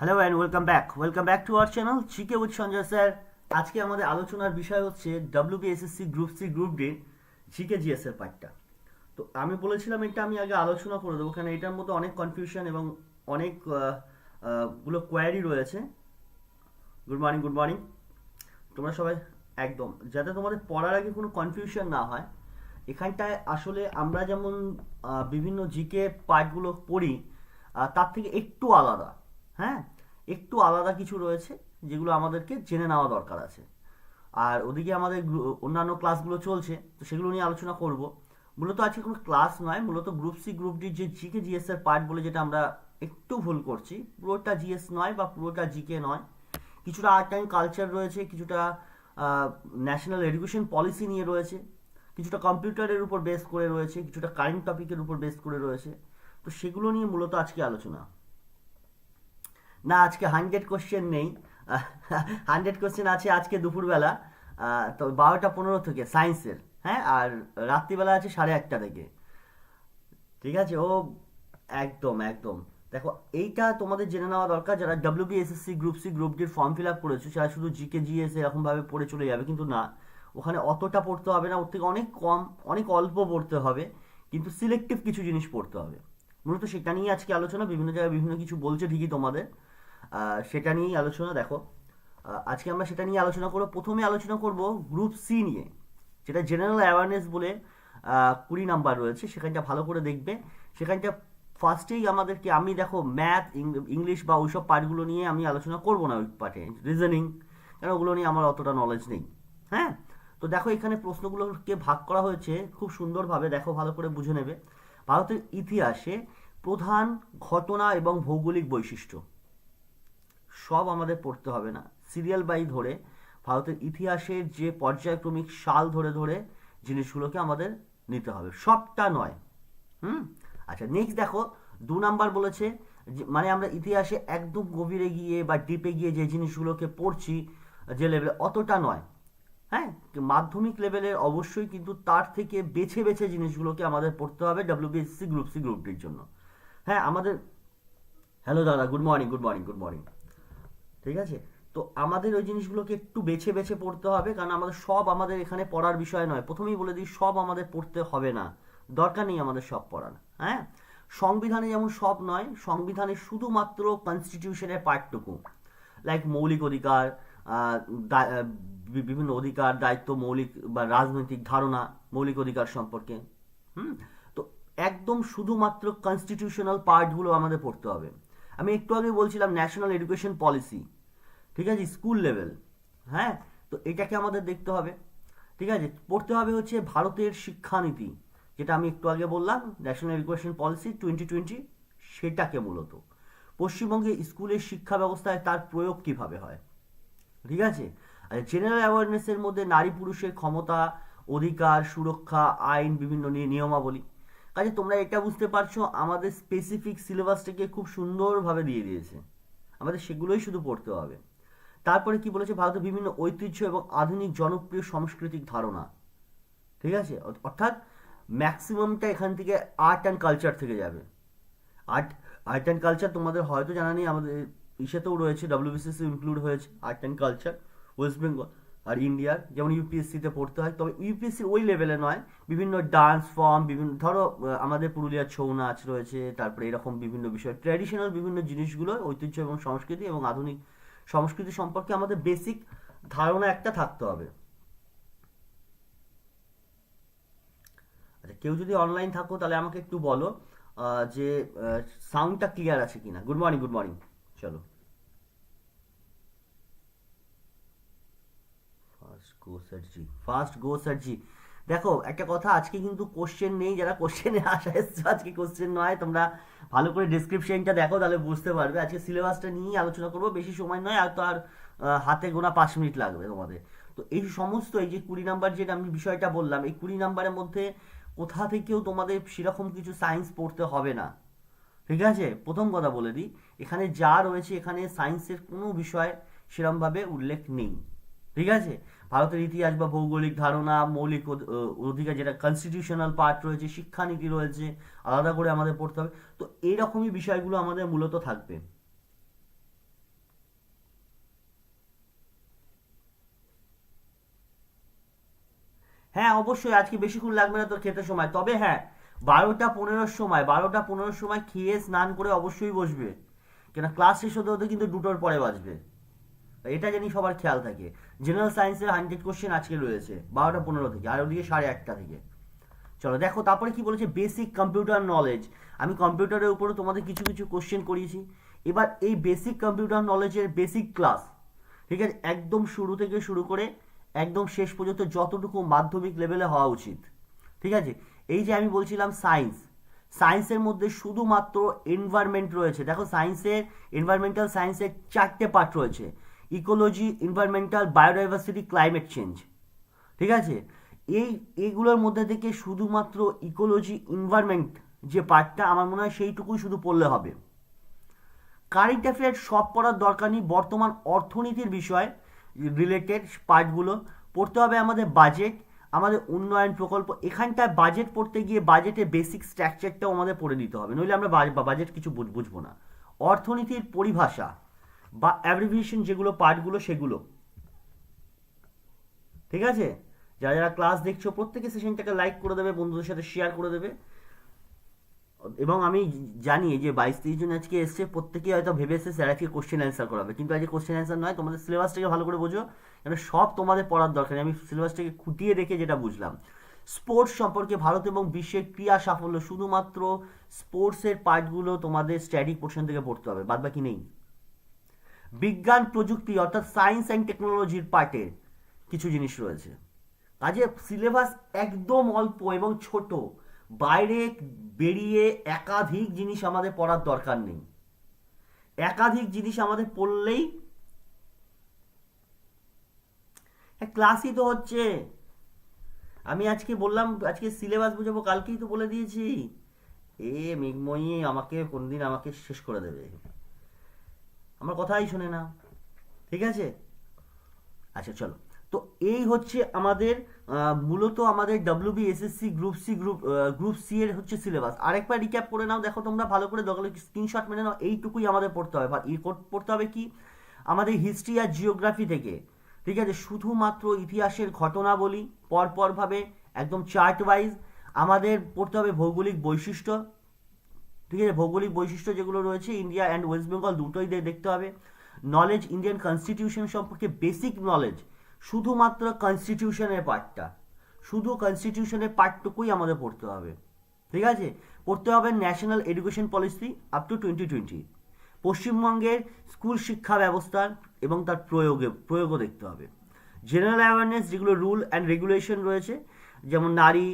Hello and welcome back welcome back to our channel GK with Sanjay sir আজকে আমাদের আলোচনার বিষয় হচ্ছে WBSSC group C group D GK GS এর পার্টটা তো আমি বলেছিলাম এটা আমি আগে আলোচনা করে দেবো কারণ এটার মধ্যে অনেক কনফিউশন এবং অনেকগুলো কোয়ারি রয়েছে। গুড মর্নিং গুড মর্নিং তোমরা সবাই একদম। যাতে তোমাদের পড়ার আগে কোনো কনফিউশন না হয়, এখানটায় আসলে আমরা যেমন বিভিন্ন জিকে পার্টগুলো পড়ি তার থেকে একটু আলাদা। হ্যাঁ একটু আলাদা কিছু রয়েছে যেগুলো আমাদেরকে জেনে নেওয়া দরকার আছে। আর ওদিকে আমাদের অন্যান্য ক্লাসগুলো চলছে, তো সেগুলো নিয়ে আলোচনা করব। মূলত আজকে কোনো ক্লাস নয়, মূলত গ্রুপ সি, গ্রুপ ডি, যে জিকে, জিএস এর পার্ট বলে যেটা আমরা একটু ভুল করছি, পুরোটা জিএস নয় বা পুরোটা জিকে নয়। কিছুটা আর্ট অ্যান্ড কালচার রয়েছে, কিছুটা ন্যাশনাল এডুকেশন পলিসি নিয়ে রয়েছে, কিছুটা কম্পিউটারের উপর বেস করে রয়েছে, কিছুটা কারেন্ট টপিকের উপর বেস করে রয়েছে। তো সেগুলো নিয়ে মূলত আজকে আলোচনা। না, আজকে হান্ড্রেড কোশ্চেন নেই। হান্ড্রেড কোশ্চেন আছে আজকে দুপুরবেলা। তো বারোটা পনেরো থেকে সায়েন্সের হ্যাঁ? আর রাত্রিবেলা আছে সাড়ে একটা থেকে। ঠিক আছে? ও একদম একদম। দেখো, এইটা তোমাদের জেনে নেওয়া দরকার, যারা ডাব্লিউবিএসএসসি গ্রুপ সি গ্রুপ ডির ফর্ম ফিল আপ করেছ সেটা শুধু জিকে জিএস এরকমভাবে পড়ে চলে যাবে, কিন্তু না, ওখানে অতটা পড়তে হবে না, ওর থেকে অনেক কম, অনেক অল্প পড়তে হবে, কিন্তু সিলেক্টিভ কিছু জিনিস পড়তে হবে। মূলত সেটা নিয়ে আজকে আলোচনা, বিভিন্ন জায়গায় বিভিন্ন কিছু বলছে ঠিকই তোমাদের। সেটা নিয়েই আলোচনা, দেখো। আজকে আমরা সেটা নিয়ে আলোচনা করব। প্রথমে আলোচনা করব গ্রুপ সি নিয়ে, যেটা জেনারেল অ্যাওয়ারনেস বলে কুড়ি নাম্বার রয়েছে। সেখানটা ভালো করে দেখবে। সেখানটা ফার্স্টেই আমাদেরকে, আমি দেখো ম্যাথ ইংলিশ বা ওইসব পার্টগুলো নিয়ে আমি আলোচনা করব না ওই পার্টে রিজনিং কারণ ওগুলো নিয়ে আমার অতটা নলেজ নেই। হ্যাঁ? তো দেখো এখানে প্রশ্নগুলোকে ভাগ করা হয়েছে, খুব সুন্দরভাবে, দেখো ভালো করে বুঝে নেবে। ভারতের ইতিহাসে প্রধান ঘটনা এবং ভৌগোলিক বৈশিষ্ট্য। সব আমাদের পড়তে হবে না। সিরিয়াল বাই ধরে, ভারতের ইতিহাসের যে পর্যায়ক্রমিক সাল ধরে ধরে, জিনিসগুলোকে আমাদের নিতে হবে। সবটা নয়। হুম? আচ্ছা নেক্সট দেখো, দু নাম্বার বলেছে মানে আমরা ইতিহাসে একদম গভীরে গিয়ে বা ডিপে গিয়ে যে জিনিসগুলোকে পড়ছি, যে লেভেলে অতটা নয়। হ্যাঁ? মাধ্যমিক লেভেলের অবশ্যই কিন্তু তার থেকে বেছে বেছে জিনিসগুলোকে আমাদের পড়তে হবে ডাব্লিউবিএসসি গ্রুপ সি গ্রুপটির জন্য। হ্যাঁ আমাদের হ্যালো দাদা good morning good morning good morning ঠিক আছে? তো আমাদের ওই জিনিসগুলোকে একটু বেছে বেছে পড়তে হবে, কারণ আমাদের সব আমাদের এখানে পড়ার বিষয় নয়। প্রথমেই বলে দিই, সব আমাদের পড়তে হবে না। দরকার নেই আমাদের সব পড়ার হ্যাঁ? সংবিধানে যেমন সব নয়, সংবিধানে শুধুমাত্র কনস্টিটিউশনের পার্টটুকু। লাইক মৌলিক অধিকার বিভিন্ন অধিকার, দায়িত্ব, মৌলিক বা রাজনৈতিক ধারণা, মৌলিক অধিকার সম্পর্কে, হুম? তো একদম শুধুমাত্র কনস্টিটিউশনাল পার্টগুলো আমাদের পড়তে হবে। আমি একটু আগে বলছিলাম ন্যাশনাল এডুকেশন পলিসি ঠিক আছে? স্কুল লেভেল হ্যাঁ? তো এটাকে আমাদের দেখতে হবে, ঠিক আছে? পড়তে হবে হচ্ছে ভারতের শিক্ষানীতি, যেটা আমি একটু আগে বললাম national education policy twenty twenty সেটাকে মূলত। পশ্চিমবঙ্গে স্কুলের শিক্ষা ব্যবস্থায় তার প্রয়োগ কীভাবে হয়, ঠিক আছে? আর জেনারেল অ্যাওয়ারনেসের মধ্যে নারী পুরুষের ক্ষমতা, অধিকার, সুরক্ষা, আইন, বিভিন্ন নিয়মাবলী কাজে তোমরা এটা বুঝতে পারছ, আমাদের স্পেসিফিক সিলেবাসটাকে খুব সুন্দরভাবে দিয়ে দিয়েছে। আমাদের সেগুলোই শুধু পড়তে হবে। তারপরে কি বলেছে, ভারতের বিভিন্ন ঐতিহ্য এবং আধুনিক জনপ্রিয় সাংস্কৃতিক ধারণা। ঠিক আছে? অর্থাৎ ম্যাক্সিমামটা এখান থেকে আর্ট অ্যান্ড কালচার থেকে যাবে। আর্ট আর্ট অ্যান্ড কালচার তোমাদের হয়তো জানা নেই, আমাদের ইসেতেও রয়েছে ডাব্লিউবিসিসি ইনক্লুড হয়েছে art and culture West Bengal আর ইন্ডিয়ার, যেমন ইউপিএসসিতে পড়তে হয়, তবে ইউপিএসসির ওই লেভেলে নয়। বিভিন্ন ডান্স ফর্ম বিভিন্ন ধরো আমাদের পুরুলিয়ার ছৌ নাচ রয়েছে, তারপরে এরকম বিভিন্ন বিষয়। ট্র্যাডিশনাল বিভিন্ন জিনিসগুলো ঐতিহ্য এবং সংস্কৃতি এবং আধুনিক সংস্কৃতি সম্পর্কে আমাদের বেসিক ধারণা একটা থাকতে হবে। আচ্ছা কেউ যদি অনলাইন থাকো, তাহলে আমাকে একটু বলো যে সাউন্ডটা ক্লিয়ার আছে কিনা। গুড মর্নিং গুড মর্নিং চলো। First go sir ji first go sir ji দেখো, একটা কথা, আজকে কিন্তু কোশ্চেন নেই, যারা কোশ্চেনে আসা এসছো, আজকে কোশ্চেন নয়, তোমরা ভালো করে ডিসক্রিপশনটা দেখো, তাহলে বুঝতে পারবে। আজকে সিলেবাসটা নিয়েই আলোচনা করব, বেশি সময় নয়, আর তো আর হাতে গোনা পাঁচ মিনিট লাগবে তোমাদের। তো এই সমস্ত, এই যে কুড়ি নাম্বার যেটা আমি বিষয়টা বললাম, এই কুড়ি নাম্বারের মধ্যে কোথা থেকেও তোমাদের সেরকম কিছু সায়েন্স পড়তে হবে না। ঠিক আছে? প্রথম কথা বলে দিই, এখানে যা রয়েছে, এখানে সায়েন্সের কোনো বিষয় সেরমভাবে উল্লেখ নেই। ঠিক আছে? ভারতের ইতিহাস বা ভৌগোলিক ধারণা, মৌলিক অধিকার যেটা কনস্টিটিউশনাল পার্ট রয়েছে, শিক্ষানীতি রয়েছে, আলাদা করে আমাদের পড়তে হবে। তো এইরকমই বিষয়গুলো আমাদের মূলত থাকবে। হ্যাঁ অবশ্যই আজকে বেশিক্ষণ লাগবে না তোর খেতে সময়। তবে হ্যাঁ বারোটা পনেরোর সময়, বারোটা পনেরোর সময় খেয়ে স্নান করে অবশ্যই বসবে। কেন ক্লাস শেষ হতে হতে কিন্তু দুটোর পরে বাজবে। এটা জানি সবার খেয়াল থাকে। জেনারেল সায়েন্সের হান্ড্রেড কোশ্চেন আজকে রয়েছে, বারোটা পনেরো থেকে, আর ওদিকে সাড়ে আটটা থেকে। চলো, দেখো, তারপরে কি বলেছে? বেসিক কম্পিউটার নলেজ আমি কম্পিউটারের উপরে তোমাদের কিছু কিছু কোশ্চেন করিয়েছি। এবার এই বেসিক কম্পিউটার নলেজের বেসিক ক্লাস ঠিক আছে? একদম শুরু থেকে শুরু করে একদম শেষ পর্যন্ত যতটুকু মাধ্যমিক লেভেলে হওয়া উচিত, ঠিক আছে? এই যে আমি বলছিলাম সায়েন্স সায়েন্সের মধ্যে শুধুমাত্র এনভায়রনমেন্ট রয়েছে। দেখো সায়েন্সের এনভায়রনমেন্টাল সায়েন্সের চারটে পার্ট রয়েছে। Ecology environmental biodiversity climate change ঠিক আছে? এই, এইগুলোর মধ্যে থেকে শুধুমাত্র ইকোলজি এনভায়রনমেন্ট যে পার্টটা আমার মনে হয় সেইটুকুই শুধু পড়লে হবে। কারেন্ট অ্যাফেয়ার সব পড়ার দরকার নেই, বর্তমান অর্থনীতির বিষয় রিলেটেড পার্টগুলো পড়তে হবে আমাদের বাজেট আমাদের উন্নয়ন প্রকল্প। এখানটায় বাজেট পড়তে গিয়ে বাজেটের বেসিক স্ট্রাকচারটাও আমাদের পড়ে নিতে হবে। নইলে আমরা বাজেট কিছু বুঝ- বুঝব না। অর্থনীতির পরিভাষা। বা অ্যাব্রিভিয়েশন যেগুলো পার্টগুলো সেগুলো। ঠিক আছে? যারা যারা ক্লাস দেখছ, প্রত্যেকে সেশনটাকে লাইক করে দেবে, বন্ধুদের সাথে শেয়ার করে দেবে। এবং আমি জানি যে বাইশ তেইশ জন আজকে এসছে প্রত্যেকেই হয়তো ভেবেছে স্যার আজকে কোশ্চেন অ্যান্সার করাবে। কিন্তু আজকে কোশ্চেন অ্যান্সার নয়, তোমাদের সিলেবাসটাকে ভালো করে বোঝো, কেন সব তোমাদের পড়ার দরকার আমি সিলেবাসটাকে খুঁটিয়ে রেখে যেটা বুঝলাম। স্পোর্টস সম্পর্কে ভারত এবং বিশ্বের ক্রীড়া সাফল্য, শুধুমাত্র স্পোর্টসের পার্টগুলো তোমাদের স্ট্যাটিক পোর্শন থেকে পড়তে হবে বাদ বাকি নেই। বিজ্ঞান, প্রযুক্তি, অর্থাৎ সায়েন্স অ্যান্ড টেকনোলজির পার্টের কিছু জিনিস রয়েছে। কাজে সিলেবাস একদম অল্প এবং ছোট। বাইরে বেরিয়ে একাধিক জিনিস আমাদের পড়ার দরকার নেই। একাধিক জিনিস আমাদের পড়লেই ক্লাসই তো হচ্ছে। আমি আজকে বললাম, আজকে সিলেবাস বুঝাবো, কালকেই তো বলে দিয়েছি। এ মেঘময়ী আমাকে কোনদিন আমাকে শেষ করে দেবে। আমার কথাই শোনে না। ঠিক আছে? আচ্ছা চলো। তো এই হচ্ছে আমাদের মূলত আমাদের W B SSC group C group group C এর হচ্ছে সিলেবাস আরেকবার রিক্যাপ করে নাও, দেখো তোমরা ভালো করে দখলে স্ক্রিনশট মেনে নাও, এইটুকুই আমাদের পড়তে হবে। পড়তে হবে কি? আমাদের হিস্ট্রি আর জিওগ্রাফি থেকে। ঠিক আছে? শুধুমাত্র ইতিহাসের ঘটনাবলী পরপরভাবে একদম চার্ট ওয়াইজ আমাদের পড়তে হবে ভৌগোলিক বৈশিষ্ট্য। ঠিক আছে, ভৌগোলিক বৈশিষ্ট্য যেগুলো রয়েছে ইন্ডিয়া অ্যান্ড ওয়েস্ট বেঙ্গল দুটোই দেখতে হবে। নলেজ ইন্ডিয়ান কনস্টিটিউশন সম্পর্কে বেসিক নলেজ শুধুমাত্র কনস্টিটিউশনের পার্টটা শুধু কনস্টিটিউশনের পার্টটুকুই আমাদের পড়তে হবে। ঠিক আছে? পড়তে হবে national education policy up to twenty twenty পশ্চিমবঙ্গের স্কুল শিক্ষা ব্যবস্থা এবং তার প্রয়োগে প্রয়োগও দেখতে হবে। জেনারেল অ্যাওয়ারনেস যেগুলো রুল অ্যান্ড রেগুলেশন রয়েছে, যেমন নারী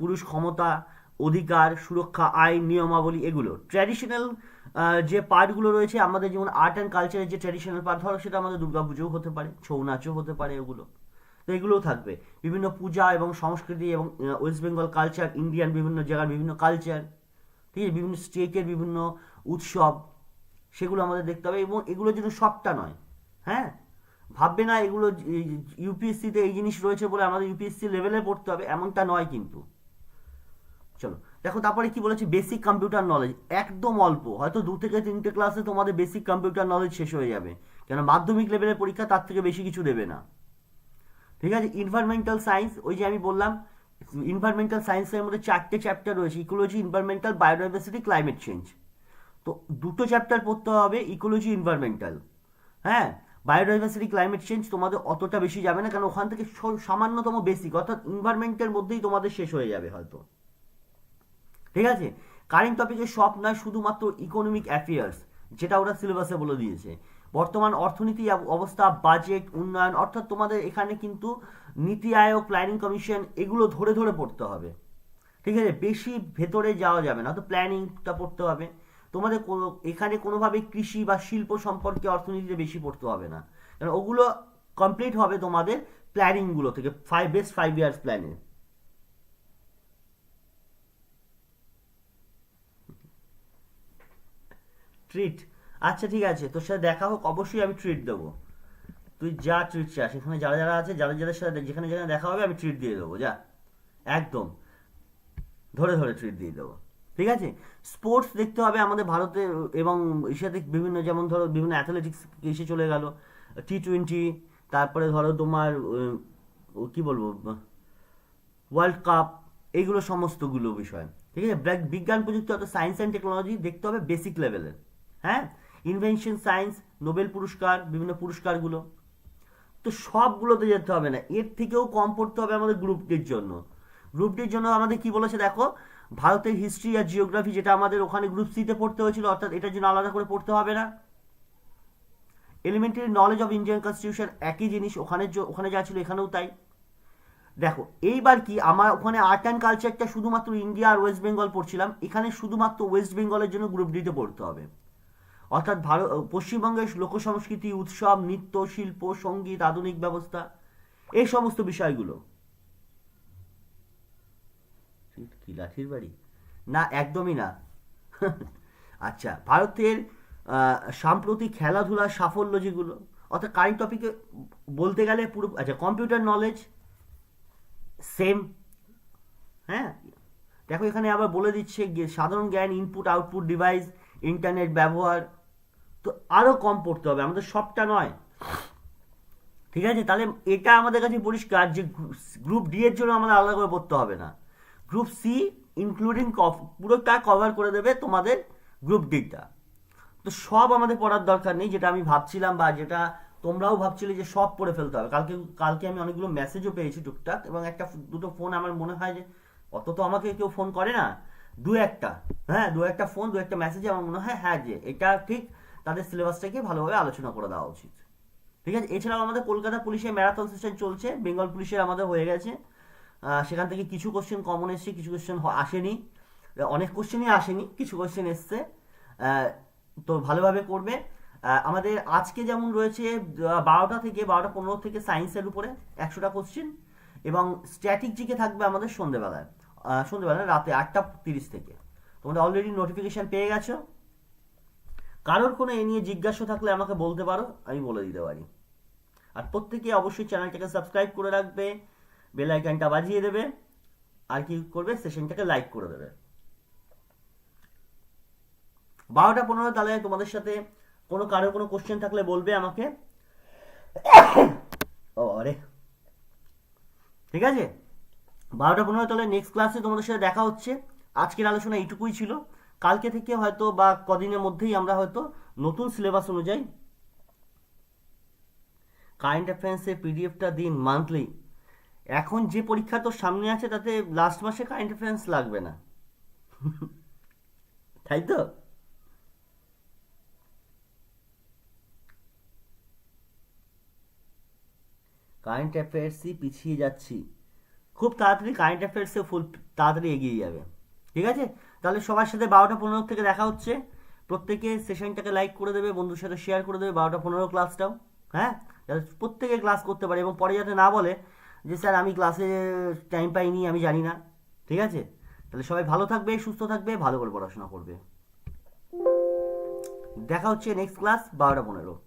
পুরুষ ক্ষমতা অধিকার, সুরক্ষা, আইন, নিয়মাবলী এগুলো। ট্র্যাডিশনাল যে পার্টগুলো রয়েছে, আমাদের যেমন আর্ট অ্যান্ড কালচারের যে ট্র্যাডিশনাল পার্ট ধরো সেটা আমাদের দুর্গাপুজোও হতে পারে, ছৌ নাচও হতে পারে এগুলো। তো এগুলোও থাকবে। বিভিন্ন পূজা এবং সংস্কৃতি এবং ওয়েস্ট বেঙ্গল কালচার ইন্ডিয়ান বিভিন্ন জায়গার বিভিন্ন কালচার ঠিক আছে? বিভিন্ন স্টেটের বিভিন্ন উৎসব, সেগুলো আমাদের দেখতে হবে এবং এগুলো যেন সবটা নয় হ্যাঁ? ভাববে না এগুলো ইউপিএসসিতে এই জিনিস রয়েছে বলে আমাদের ইউপিএসসি লেভেলে পড়তে হবে, এমনটা নয় কিন্তু। চলো। দেখো, তারপরে কি বলেছে? বেসিক কম্পিউটার নলেজ একদম অল্প। হয়তো দু থেকে তিনটে ক্লাসে তোমাদের বেসিক কম্পিউটার নলেজ শেষ হয়ে যাবে। কেন মাধ্যমিক লেভেলের পরীক্ষা তার থেকে বেশি কিছু দেবে না। ঠিক আছে? ইনভারমেন্টাল সায়েন্স ওই যে আমি বললাম ইনভারমেন্টাল সায়েন্সের মধ্যে চারটে চ্যাপ্টার রয়েছে। Ecology environmental biodiversity climate change তো দুটো চ্যাপ্টার পড়তে হবে ইকোলজি ইনভারমেন্টাল হ্যাঁ? বায়োডাইভার্সিটি ক্লাইমেট চেঞ্জ তোমাদের অতটা বেশি যাবে না, কারণ ওখান থেকে সামান্যতম বেসিক অর্থাৎ ইনভারমেন্টের মধ্যেই তোমাদের শেষ হয়ে যাবে হয়তো। ঠিক আছে? কারেন্ট টপিকে সব নয়, শুধুমাত্র ইকোনমিক অ্যাফেয়ার্স যেটা ওরা সিলেবাসে বলে দিয়েছে। বর্তমান অর্থনীতি অব- অবস্থা বাজেট উন্নয়ন, অর্থাৎ তোমাদের এখানে কিন্তু নীতি আয়োগ প্ল্যানিং কমিশন এগুলো ধরে ধরে পড়তে হবে। ঠিক আছে? বেশি ভেতরে যাওয়া যাবে না তো প্ল্যানিংটা পড়তে হবে। তোমাদের কোনো, এখানে কোনোভাবে কৃষি বা শিল্প সম্পর্কে অর্থনীতিতে বেশি পড়তে হবে না। কারণ ওগুলো কমপ্লিট হবে তোমাদের প্ল্যানিংগুলো থেকে ফাইভ বেস্ট ফাইভ ইয়ার্স প্ল্যানে ট্রিট আচ্ছা ঠিক আছে, তোর সাথে দেখা হোক, অবশ্যই আমি ট্রিট দেবো। তুই যা ট্রিট চাস, এখানে যারা যারা আছে যারা যাদের সাথে, যেখানে যেখানে দেখা হবে, আমি ট্রিট দিয়ে দেবো, যা। একদম। ধরে ধরে ট্রিট দিয়ে দেবো। ঠিক আছে? স্পোর্টস দেখতে হবে আমাদের ভারতে, এবং এশিয়াতে বিভিন্ন, যেমন ধরো, বিভিন্ন অ্যাথলেটিক্স এসে চলে গেল। টি টোয়েন্টি তারপরে ধরো তোমার কি বলব ওয়ার্ল্ড কাপ এইগুলো সমস্তগুলো বিষয়। ঠিক আছে? বিজ্ঞান প্রযুক্তি, অর্থাৎ সায়েন্স অ্যান্ড টেকনোলজি দেখতে হবে বেসিক লেভেলের হ্যাঁ? ইনভেনশন সায়েন্স নোবেল পুরস্কার, বিভিন্ন পুরস্কারগুলো। তো সবগুলোতে যেতে হবে না। এর থেকেও কম পড়তে হবে আমাদের গ্রুপ ডির জন্য। গ্রুপ ডির জন্য আমাদের কি বলেছে দেখো? ভারতের হিস্ট্রি আর জিওগ্রাফি যেটা আমাদের ওখানে গ্রুপ সিতে পড়তে হয়েছিল, অর্থাৎ এটার জন্য আলাদা করে পড়তে হবে না। Elementary knowledge of Indian constitution একই জিনিস ওখানে ওখানে যা ছিল এখানেও তাই। দেখো, এইবার কি আমার ওখানে আর্ট অ্যান্ড কালচারটা শুধুমাত্র ইন্ডিয়া আর ওয়েস্ট বেঙ্গল পড়ছিলাম, এখানে শুধুমাত্র ওয়েস্ট বেঙ্গলের জন্য গ্রুপ ডিতে পড়তে হবে। অর্থাৎ ভারত পশ্চিমবঙ্গের লোক সংস্কৃতি উৎসব, নৃত্য, শিল্প, সংগীত, আধুনিক ব্যবস্থা, এই সমস্ত বিষয়গুলো। কি লাঠির বাড়ি? না, একদমই না। আচ্ছা ভারতের সাম্প্রতিক খেলাধুলার সাফল্য যেগুলো, অর্থাৎ কারেন্ট টপিকে বলতে গেলে পুরো আচ্ছা কম্পিউটার নলেজ সেম হ্যাঁ? দেখো, এখানে আবার বলে দিচ্ছে সাধারণ জ্ঞান ইনপুট আউটপুট ডিভাইস ইন্টারনেট ব্যবহার তো আরও কম পড়তে হবে, আমাদের সবটা নয়। ঠিক আছে? তাহলে এটা আমাদের কাছে পরিষ্কার যে গ্রুপ ডি এর জন্য আমাদের আলাদা করে পড়তে হবে না। গ্রুপ সি ইনক্লুডিং পুরোটা কভার করে দেবে তোমাদের গ্রুপ ডিটা তো সব আমাদের পড়ার দরকার নেই, যেটা আমি ভাবছিলাম বা যেটা তোমরাও ভাবছিলে যে সব পড়ে ফেলতে হবে। কালকে কালকে আমি অনেকগুলো মেসেজও পেয়েছি টুকটাক এবং একটা দুটো ফোন আমার মনে হয় যে অত তো আমাকে কেউ ফোন করে না। দু একটা হ্যাঁ দু একটা ফোন দু একটা মেসেজে আমার মনে হয় হ্যাঁ যে এটা ঠিক তাদের সিলেবাসটাকে ভালোভাবে আলোচনা করে দেওয়া উচিত। ঠিক আছে? এছাড়াও আমাদের কলকাতা পুলিশের ম্যারাথন সেশন চলছে, বেঙ্গল পুলিশের আমাদের হয়ে গেছে। সেখান থেকে কিছু কোশ্চেন কমন এসছে, কিছু কোশ্চেন আসেনি। অনেক কোশ্চেনই আসেনি, কিছু কোশ্চেন এসছে। তো ভালোভাবে করবে। আমাদের আজকে যেমন রয়েছে বারোটা থেকে, বারোটা পনেরো থেকে সায়েন্সের উপরে একশোটা কোশ্চেন এবং স্ট্যাটিক জিকে থাকবে আমাদের সন্ধেবেলায়। সন্ধেবেলায় রাতে আটটা তিরিশ থেকে। তোমরা অলরেডি নোটিফিকেশন পেয়ে গেছো। কারোর কোনো এ নিয়ে জিজ্ঞাসা থাকলে আমাকে বলতে পারো, আমি বলে দিতে পারি। আর প্রত্যেকে অবশ্যই চ্যানেলটাকে সাবস্ক্রাইব করে রাখবে, বেল আইকনটা বাজিয়ে দেবে, আর কি করবে, সেশনটাকে লাইক করে দেবে। বারোটা পনেরো তাহলে তোমাদের সাথে কোনো কারোর কোনো কোশ্চেন থাকলে বলবে আমাকে। ও, আরে। ঠিক আছে? বারোটা পনেরো তাহলে নেক্সট ক্লাসে তোমাদের সাথে দেখা হচ্ছে। আজকের আলোচনা এইটুকুই ছিল। কালকে থেকে হয়তো বা কদিনের মধ্যেই আমরা হয়তো নতুন সিলেবাস অনুযায়ী কারেন্ট অ্যাফেয়ার্সের পিডিএফটা দিন মান্থলি এখন যে পরীক্ষা তোর সামনে আছে, তাতে লাস্ট মাসে কারেন্ট অ্যাফেয়ার্স লাগবে না। তাই তো? কারেন্ট অ্যাফেয়ার্সই পিছিয়ে যাচ্ছি। খুব তাড়াতাড়ি কারেন্ট অ্যাফেয়ার্সে ফুল তাড়াতাড়ি এগিয়ে যাবে। ঠিক আছে? তাহলে সবার সাথে বারোটা পনেরো থেকে দেখা হচ্ছে। প্রত্যেকে সেশনটাকে লাইক করে দেবে, বন্ধুর সাথে শেয়ার করে দেবে, বারোটা পনেরো ক্লাসটাও হ্যাঁ? যাতে প্রত্যেকে ক্লাস করতে পারে এবং পরে যাতে না বলে যে, স্যার, আমি ক্লাসে টাইম পাইনি, আমি জানি না। ঠিক আছে? তাহলে সবাই ভালো থাকবে, সুস্থ থাকবে, ভালো করে পড়াশোনা করবে। দেখা হচ্ছে নেক্সট ক্লাস বারোটা পনেরো।